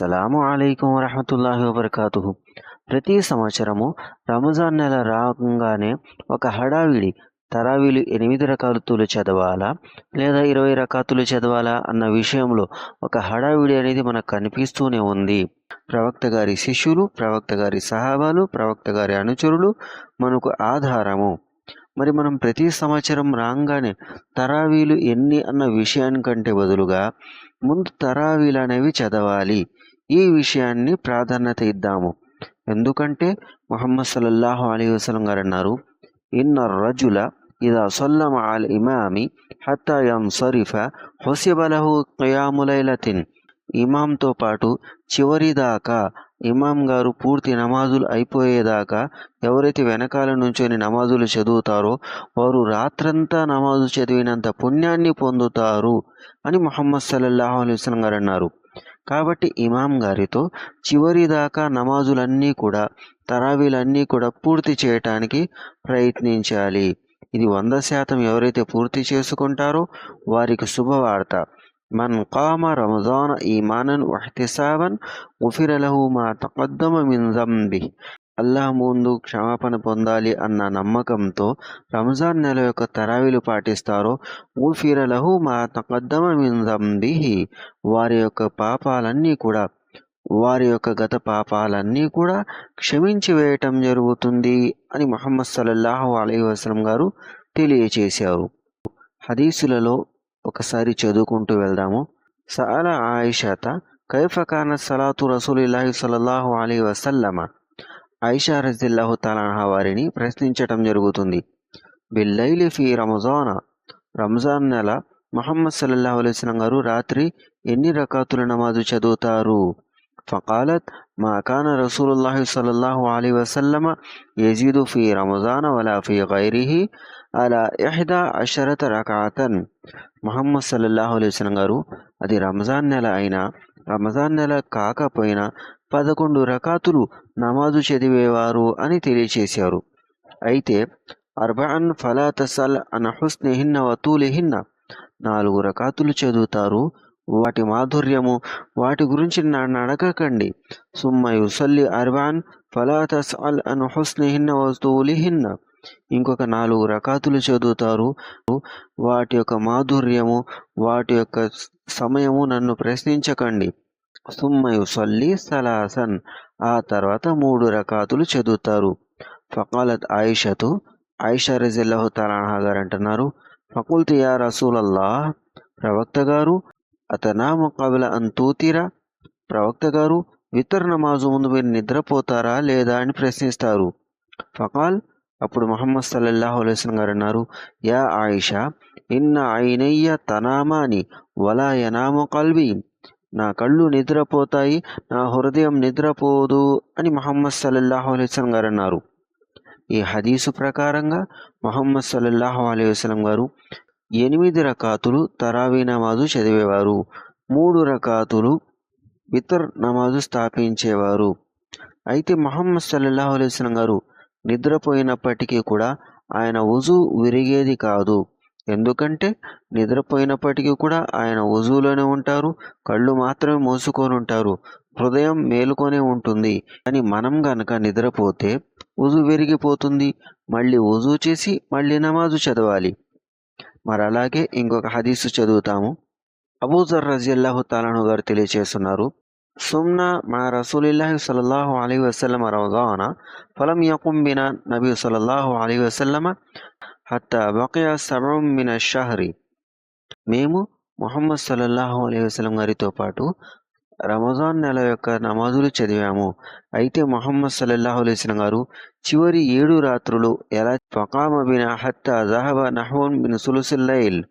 అస్సలం అయికం వరహతుల్లాహి వబర్కాతు ప్రతి సంవత్సరము రంజాన్ నెల రాగానే ఒక హడావిడి తరావీలు ఎనిమిది రకాతులు చదవాలా లేదా ఇరవై రకాతులు చదవాలా అన్న విషయంలో ఒక హడావిడి అనేది మనకు కనిపిస్తూనే ఉంది. ప్రవక్త గారి శిష్యులు ప్రవక్త గారి సహాబాలు ప్రవక్త గారి అనుచరులు మనకు ఆధారము. మరి మనం ప్రతి సంవత్సరం రాగానే తరావీలు ఎన్ని అన్న విషయానికంటే బదులుగా ముందు తరావీలు అనేవి చదవాలి. ఈ విషయాన్ని ప్రాధాన్యత ఇద్దాము. ఎందుకంటే మొహమ్మద్ సల్లల్లాహు అలీ వసలం గారు అన్నారు ఇన్న రజుల ఇదా సొల్లం అల్ ఇమామి హత్తా సరిఫ హొసిబలహు కయాములైలతిన్ ఇమాంతో పాటు చివరిదాకా ఇమాం గారు పూర్తి నమాజులు అయిపోయేదాకా ఎవరైతే వెనకాల నుంచొని నమాజులు చదువుతారో వారు రాత్రంతా నమాజు చదివినంత పుణ్యాన్ని పొందుతారు అని మొహమ్మద్ సల్లల్లాహు అలైహి వసలం గారు అన్నారు. కాబట్టి ఇమాం గారితో చివరి దాకా నమాజులన్నీ కూడా తరావీలన్నీ కూడా పూర్తి చేయటానికి ప్రయత్నించాలి. ఇది వంద శాతం ఎవరైతే పూర్తి చేసుకుంటారో వారికి శుభవార్త. మన్ కామ రమజాన్ ఈమానన్ వహ్తిసాబన్ గుఫిరలహు మా తపద్దమ మిందంబి అల్లాహ్ ముందు క్షమాపణ పొందాలి అన్న నమ్మకంతో రంజాన్ నెల యొక్క తరావీలు పాటిస్తారో ఊఫిరలహు మా తకద్దమ మిందంబిహి వారి యొక్క పాపాలన్నీ కూడా వారి యొక్క గత పాపాలన్నీ కూడా క్షమించి వేయటం జరుగుతుంది అని మహమ్మద్ సల్లల్లాహు అలీ వసలం గారు తెలియచేశారు. హదీసులలో ఒకసారి చదువుకుంటూ వెళ్దాము. సఅల ఆయిషత కైఫకాన సలాతు రసూలిల్లాహి సల్లల్లాహు అలీ వసల్లమా ఐషా రజిల్లాహు తలాహా వారిని ప్రశ్నించటం జరుగుతుంది. బిల్లైలి ఫీ రమజాన. రంజాన్ నెల మహమ్మద్ సల్లల్లాహు అలైస్లం గారు రాత్రి ఎన్ని రకాతుల నమాజు చదువుతారు? ఫకాలత్ మా కాన రసూలుల్లాహి సల్లల్లాహు అలీ వసల్లమ యజీదు ఫీ రమజాన్ వలా ఫీ గైరిహి అలా ఎహదా అషరత రకాతన్. మహమ్మద్ సల్లల్లాహు అలైస్లం గారు అది రంజాన్ నెల అయినా రంజాన్ నెల కాకపోయినా పదకొండు రకాతులు నమాజు చదివేవారు అని తెలియచేశారు. అయితే అర్బాన్ ఫలా తసల్ అన్ హుస్నిహిన్న వతూలిహిన్న నాలుగు రకాతులు చదువుతారు. వాటి మాధుర్యము వాటి గురించి నడకకండి. అడగకండి సుమ్మ యుసల్లి అర్బాన్ ఫలా తసల్ అన్ హుస్నిహిన్న వతూలిహిన్న ఇంకొక నాలుగు రకాతులు చదువుతారు. వాటి యొక్క మాధుర్యము వాటి యొక్క సమయము నన్ను ప్రశ్నించకండి. సుమ్మయు సల్లి సలాసన్ ఆ తర్వాత మూడు రకాతులు చదువుతారు. ఫకాలత్ ఆయిషతు ఆయిషా రజిల్లాహు తలాహా గారు అంటున్నారు. ఫకుల్తి యా రసూలల్లా ప్రవక్త గారు అతనా ముకాబిల అంతూతిరా ప్రవక్త గారు వితర్ నమాజు ముందు మీరు నిద్రపోతారా లేదా అని ప్రశ్నిస్తారు. ఫకాల్ అప్పుడు మొహమ్మద్ సల్లల్లాహు అలైస్లం గారు అన్నారు. యా ఆయిషా ఇన్న ఐనయ్య తనామాని వలా యనాము కల్వి నా కళ్ళు నిద్రపోతాయి నా హృదయం నిద్రపోదు అని మహమ్మద్ సల్లల్లాహు అలైవలం గారు అన్నారు. ఈ హదీసు ప్రకారంగా మహమ్మద్ సల్లల్లాహు అలైవలం గారు ఎనిమిది రకాతులు తరావీ నమాజు చదివేవారు మూడు రకాతులు వితర్ నమాజు స్థాపించేవారు. అయితే మహమ్మద్ సల్లల్లాహు అలైవలం గారు నిద్రపోయినప్పటికీ కూడా ఆయన ఉజు విరిగేది కాదు. ఎందుకంటే నిద్రపోయినప్పటికీ కూడా ఆయన ఉజులోనే ఉంటారు కళ్ళు మాత్రమే మూసుకొని ఉంటారు హృదయం మేలుకొనే ఉంటుంది. అని మనం గనక నిద్రపోతే ఉజు విరిగిపోతుంది మళ్ళీ ఉజు చేసి మళ్ళీ నమాజు చదవాలి. మరి అలాగే ఇంకొక హదీసు చదువుతాము. అబూజర్ రజిల్లాహు తాలాను గారు తెలియచేస్తున్నారు సుమ్నా మా రసూలిల్లాహి సల్లల్లాహు అలీ వసలం రమజాన ఫలం యకుం బిన నబీ సల్లల్లాహు అలీ వసల్లమ హత్తా బకయా సబం మిన షహరి మేము మొహమ్మద్ సల్లల్లాహు అలీ వసలం గారితో పాటు రమజాన్ నెల యొక్క నమాజులు చదివాము. అయితే మొహమ్మద్ సల్లల్లాహు అలైస్లం గారు చివరి ఏడు రాత్రులు ఎలా ఫకామ బిన హత్తా జహబ నహోన్ బిన్ సులుసుల్లైల్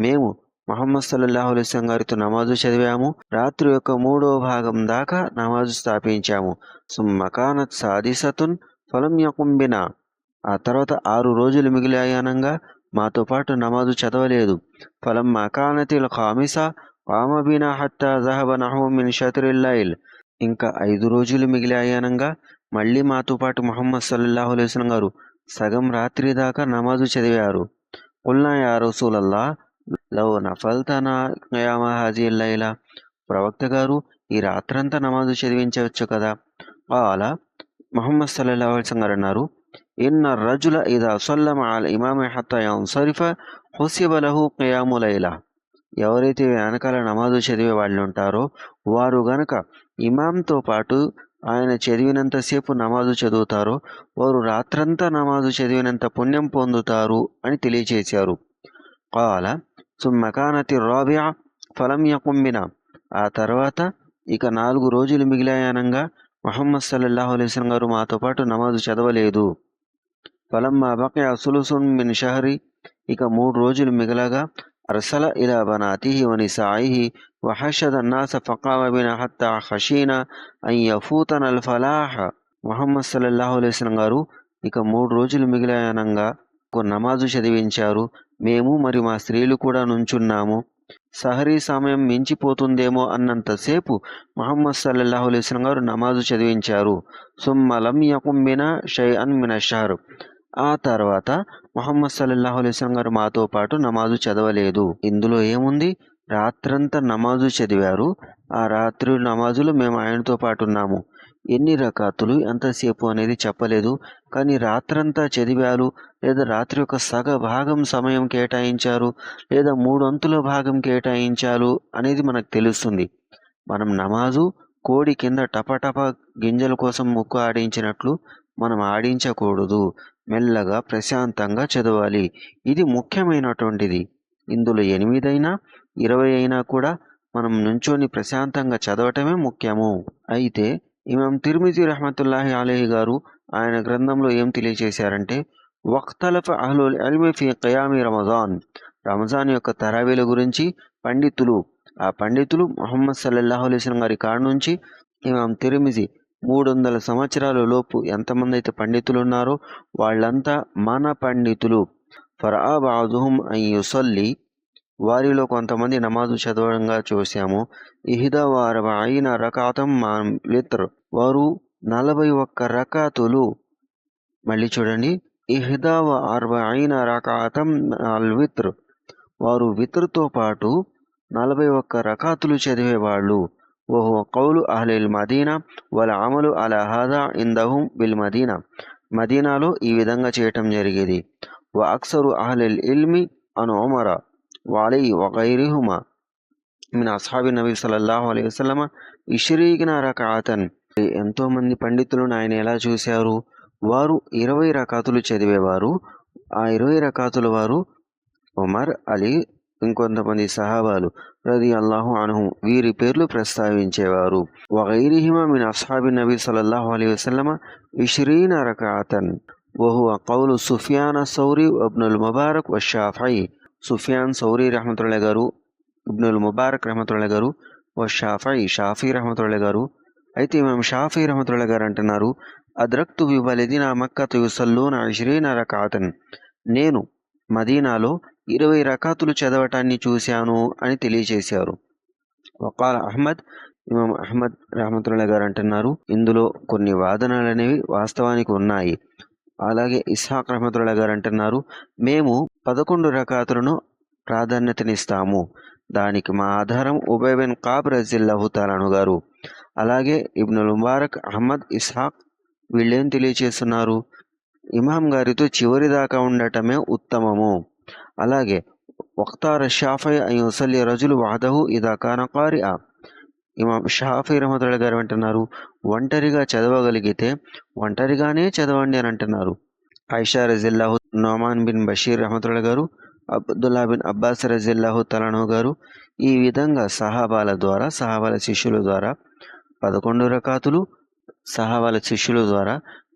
మేము మొహమ్మద్ సల్లల్లాహు అలైస్లం గారితో నమాజు చదివాము. రాత్రి యొక్క మూడో భాగం దాకా నమాజు స్థాపించాము. సుమ్మకానత్ సాదిసతున్ ఫలం యకుంబిన ఆ తర్వాత ఆరు రోజులు మిగిలాయనంగా మాతో పాటు నమాజు చదవలేదు. ఫలం మకానతిల్ ఖామిసా వామబీనా హత్తా జహబ నహు షతురిల్లాయిల్ ఇంకా ఐదు రోజులు మిగిలాయనంగా మళ్ళీ మాతో పాటు మొహమ్మద్ సల్లల్లాహు అలైస్లం గారు సగం రాత్రి దాకా నమాజు చదివారు. ఉల్నా యా రసూలల్లా లవ్ నఫల్తనా కయామ హాజీ ప్రవక్త గారు ఈ రాత్రంతా నమాజు చదివించవచ్చు కదా? అలా మొహమ్మద్ సల్లల్లాహు అలైస్లం గారు అన్నారు. ఇన్న రజుల ఇదా సొల్లమ అల్ ఇమామ హత్తా యన్సరిఫ హుసిబ లహు ఎవరైతే వెనకాల నమాజు చదివే వాళ్ళు ఉంటారో వారు గనక ఇమాంతో పాటు ఆయన చదివినంతసేపు నమాజు చదువుతారో వారు రాత్రంతా నమాజు చదివినంత పుణ్యం పొందుతారు అని తెలియచేశారు. కాల సుమ్మకానతి రాబియా ఫలం యకుంబిన ఆ తర్వాత ఇక నాలుగు రోజులు మిగిలాయనంగా మొహమ్మద్ సల్లల్లాహు అలైస్ గారు మాతో పాటు నమాజు చదవలేదు. ఫలం మా బక సులుసున్ మిన్ షహరి. ఇక మూడు రోజులు మిగలగా అర్సల ఇలా బనాతిహి వనిసాయిహి వహషద నాస ఫకామబిన హత్త హషీన అయ్య ఫూతన్ అల్ ఫలాహ. మొహమ్మద్ సల్లాహు అలైస్లం గారు ఇక మూడు రోజులు మిగిలినంగా ఒక నమాజు చదివించారు. మేము మరియు మా స్త్రీలు కూడా నుంచున్నాము. సహరీ సమయం మించిపోతుందేమో అన్నంతసేపు మహమ్మద్ సల్లాహు అలైస్లం గారు నమాజు చదివించారు. సుమ్మలం యకుమ్మిన షై అన్ మిన ఆ తర్వాత మొహమ్మద్ సల్లల్లాహు అలైస్లం గారు మాతో పాటు నమాజు చదవలేదు. ఇందులో ఏముంది? రాత్రంతా నమాజు చదివారు. ఆ రాత్రి నమాజులు మేము ఆయనతో పాటు ఉన్నాము. ఎన్ని రకాతులు? ఎంతసేపు అనేది చెప్పలేదు. కానీ రాత్రంతా చదివారు లేదా రాత్రి యొక్క సగ భాగం సమయం కేటాయించారు లేదా మూడొంతుల భాగం కేటాయించారు అనేది మనకు తెలుస్తుంది. మనం నమాజు కోడి కింద టపటప గింజల కోసం ముక్కు ఆడించినట్లు మనం ఆడించకూడదు. మెల్లగా ప్రశాంతంగా చదవాలి. ఇది ముఖ్యమైనటువంటిది. ఇందులో ఎనిమిదైనా ఇరవై అయినా కూడా మనం నుంచొని ప్రశాంతంగా చదవటమే ముఖ్యము. అయితే ఇమాం తిరుమితి రహమతుల్లాహి అలీహి గారు ఆయన గ్రంథంలో ఏం తెలియజేశారంటే వక్తలఫ అహ్లుల్ అల్మి ఫీ కయామి రమజాన్. రమజాన్ యొక్క తరావీల గురించి పండితులు. ఆ పండితులు మొహమ్మద్ సల్లల్లాహు అలైహి గారి కాడ నుంచి ఇమాం తిరుమిజి మూడు వందల సంవత్సరాల లోపు ఎంతమంది అయితే పండితులు ఉన్నారో వాళ్ళంతా మన పండితులు. ఫరా బాదుహుం యుసల్లి. వారిలో కొంతమంది నమాజు చదవడంగా చూశాము. ఇహిదా వారవ అయిన రకాతం మా లిత్ర్. వారు నలభై ఒక్క రకాతులు. మళ్ళీ చూడండి. ఇహిదా అరవ అయిన రకాతం అల్విత్ర్ వారు విత్రతో పాటు నలభై ఒక్క రకాతులు చదివేవాళ్ళు. ఓహో కౌలు అహ్లిల్ మదీనా వాళ్ళ అమలు అలా హాదా ఇందహుం బిల్ మదీనా మదీనాలో ఈ విధంగా చేయటం జరిగేది. వ అక్సరు అహ్లిల్ ఇల్మి అను ఒమర వాలీ వగైరిహుమా మిన్ అస్హాబి నబీ సల్లల్లాహు అలైహి వసల్లమ ఇష్రీగిన రకాతన్ ఎంతో మంది పండితులను ఆయన ఎలా చూశారు? వారు ఇరవై రకాతులు చదివేవారు. ఆ ఇరవై రకాతుల వారు ఉమర్ అలీ ఇంకొంతమంది సహాబాలు. రది అల్లాహు అనహు. వీరి పేర్లు ప్రస్తావించేవారు. వగైరిహిమ మిన్ అస్హాబి నబీ సల్లల్లాహు అలీ వసలమ ఇష్రీన రకాతన్. వహువ కౌలు సుఫియాన్ సౌరి అబ్నుల్ ముబారక్ వషాఫై సుఫియాన్ సౌరీ రహమతుల్లా గారు ఇబ్నుల్ ముబారక్ రహమతుల్లా గారు వషాఫై షాఫీ రహమతుల్లా గారు. అయితే మేము షాఫీ రహమతుల్లా గారు అంటున్నారు అద్రక్తు విబలిదిన మక్కతు యుసల్లూన ఇష్రీన రకాతన్. నేను మదీనాలో ఇరవై రకాతులు చదవటాన్ని చూశాను అని తెలియజేశారు వకాల అహ్మద్ ఇమాం అహ్మద్ రహమతుల్లా గారు అంటున్నారు ఇందులో కొన్ని వాదనలు అనేవి వాస్తవానికి ఉన్నాయి. అలాగే ఇస్హాక్ రహమతుల్లా గారు అంటున్నారు మేము పదకొండు రకాతులను ప్రాధాన్యతనిస్తాము. దానికి మా ఆధారం ఉబైబెన్ కాబ్ రజిల్లాహుతాలను గారు. అలాగే ఇబ్నుల్ ముబారక్ అహ్మద్ ఇస్హాక్ వీళ్ళేం తెలియచేస్తున్నారు? ఇమాం గారితో చివరి దాకా ఉండటమే ఉత్తమము. అలాగే వక్తార షాఫై అయ్యుసల్లి రజులు వాదహు ఇదా కాన కారిఆ. ఇమాం షాఫీ రహమతుల్లా గారు అంటున్నారు ఒంటరిగా చదవగలిగితే ఒంటరిగానే చదవండి అని అంటున్నారు. ఐషా రజిల్లాహు నోమాన్ బిన్ బషీర్ రహమతుల్లా గారు అబ్దుల్లా బిన్ అబ్బాస్ రజిల్లాహు తలను గారు ఈ విధంగా సహాబాల ద్వారా సహాబాల శిష్యుల ద్వారా పదకొండు రకాతులు సహాబాల శిష్యుల ద్వారా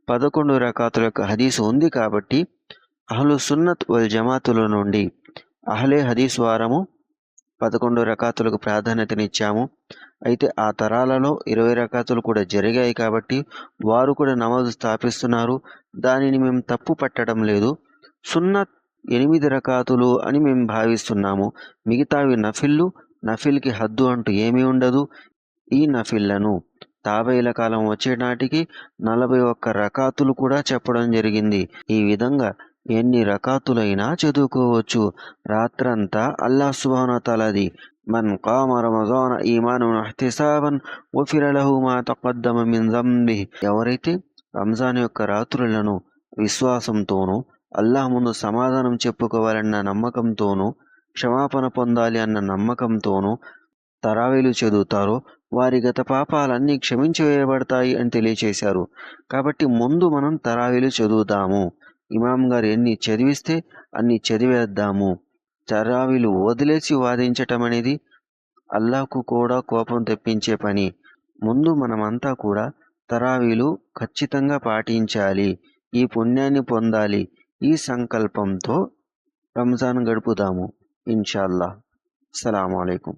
పదకొండు రకాతుల యొక్క హదీసు ఉంది కాబట్టి అహ్లు సున్నత్ వల్ జమాతుల నుండి అహ్లే హదీస్ వారము పదకొండు రకాతులకు ప్రాధాన్యతనిచ్చాము. అయితే ఆ తరాలలో ఇరవై రకాతులు కూడా జరిగాయి కాబట్టి వారు కూడా నమాజు స్థాపిస్తున్నారు. దానిని మేము తప్పు పట్టడం లేదు. సున్నత్ ఎనిమిది రకాతులు అని మేము భావిస్తున్నాము. మిగతావి నఫిల్లు నఫిల్కి హద్దు అంటూ ఏమీ ఉండదు. ఈ నఫిల్లను తాబేల కాలం వచ్చే నాటికి నలభై ఒక్క రకాతులు కూడా చెప్పడం జరిగింది. ఈ విధంగా ఎన్ని రకాతులైనా చదువుకోవచ్చు. రాత్రంతా అల్లా సుబానతలది మన్ కామ రమజాన్ ఈమాను అహ్తిసాబన్ ఒఫిరలహు మా తక్కద్దమ మిన్ జంబి ఎవరైతే రంజాన్ యొక్క రాత్రులను విశ్వాసంతోనూ అల్లాహ్ ముందు సమాధానం చెప్పుకోవాలన్న నమ్మకంతోనూ క్షమాపణ పొందాలి అన్న నమ్మకంతోనూ తరావీలు చదువుతారో వారి గత పాపాలన్నీ క్షమించి వేయబడతాయి అని తెలియచేశారు. కాబట్టి ముందు మనం తరావీలు చదువుతాము ఇమాం గారు ఎన్ని చదివిస్తే అన్ని చదివేద్దాము. తరావీలు వదిలేసి వాదించటం అనేది అల్లాకు కూడా కోపం తెప్పించే పని. ముందు మనమంతా కూడా తరావీలు ఖచ్చితంగా పాటించాలి. ఈ పుణ్యాన్ని పొందాలి. ఈ సంకల్పంతో రంజాన్ గడుపుదాము. ఇన్షాల్లా అస్సలం అయికం